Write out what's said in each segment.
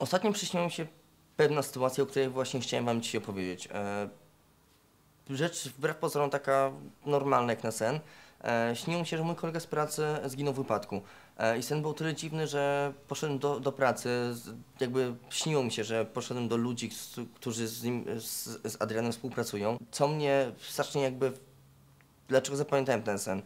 Ostatnio przyśniła mi się pewna sytuacja, o której właśnie chciałem Wam dzisiaj opowiedzieć. E, rzecz wbrew pozorom taka normalna jak na sen. E, śniło mi się, że mój kolega z pracy zginął w wypadku. E, I sen był tyle dziwny, że poszedłem do, do pracy, jakby śniło mi się, że poszedłem do ludzi, którzy z, nim, z, z Adrianem współpracują, co mnie strasznie jakby... Dlaczego zapamiętałem ten sen?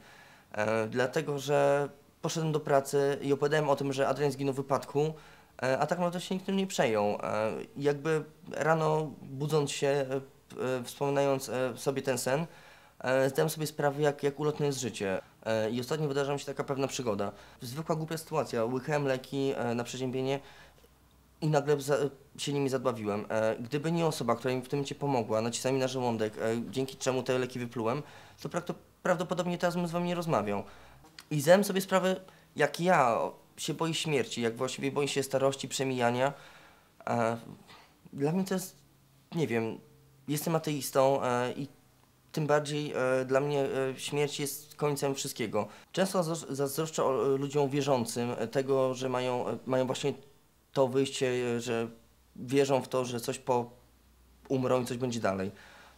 Dlatego, że poszedłem do pracy i opowiadałem o tym, że Adrian zginął w wypadku, a tak naprawdę się nikt tym nie przejął. E, jakby rano budząc się, e, e, wspominając e, sobie ten sen, e, zdałem sobie sprawę, jak, jak ulotne jest życie. E, I ostatnio wydarzyła mi się taka pewna przygoda. Zwykła głupia sytuacja. Łykałem leki e, na przeziębienie i nagle się nimi zadławiłem. E, gdyby nie osoba, która mi w tym momencie pomogła, nacisnęła na żołądek, e, dzięki czemu te leki wyplułem, to prawdopodobnie teraz bym z wami nie rozmawiał. I zdałem sobie sprawę, jak ja się boję śmierci, jak właściwie boję się starości, przemijania. E, dla mnie to jest, nie wiem, jestem ateistą e, i tym bardziej e, dla mnie e, śmierć jest końcem wszystkiego. Często zazdro- zazdroszczę o, ludziom wierzącym e, tego, że mają, e, mają właśnie to wyjście, e, że wierzą w to, że coś po umrą i coś będzie dalej.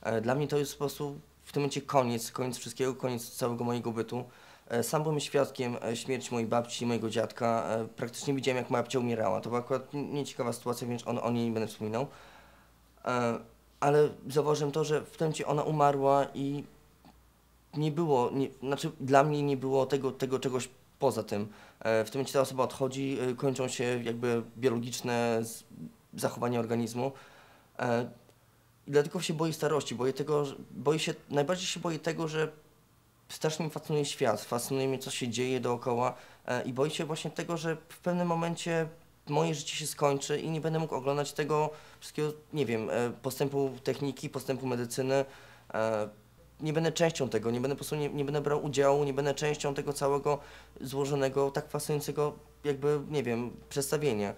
E, Dla mnie to jest po prostu w tym momencie koniec, koniec wszystkiego, koniec całego mojego bytu. E, Sam byłem świadkiem e, śmierci mojej babci mojego dziadka. E, Praktycznie widziałem, jak moja babcia umierała. To była akurat nieciekawa sytuacja, więc on, o niej nie będę wspominał. Ale zauważyłem to, że w momencie ona umarła i nie było, nie, znaczy dla mnie nie było tego, tego czegoś poza tym. W tym momencie ta osoba odchodzi, kończą się jakby biologiczne zachowania organizmu. I dlatego się boję starości, boję tego, boję się, najbardziej się boję tego, że strasznie mnie fascynuje świat, fascynuje mnie, co się dzieje dookoła e, i boję się właśnie tego, że w pewnym momencie moje życie się skończy i nie będę mógł oglądać tego wszystkiego, nie wiem, e, postępu techniki, postępu medycyny. e, Nie będę częścią tego, nie będę po prostu, nie, nie będę brał udziału, nie będę częścią tego całego złożonego, tak fascynującego jakby, nie wiem, przedstawienia.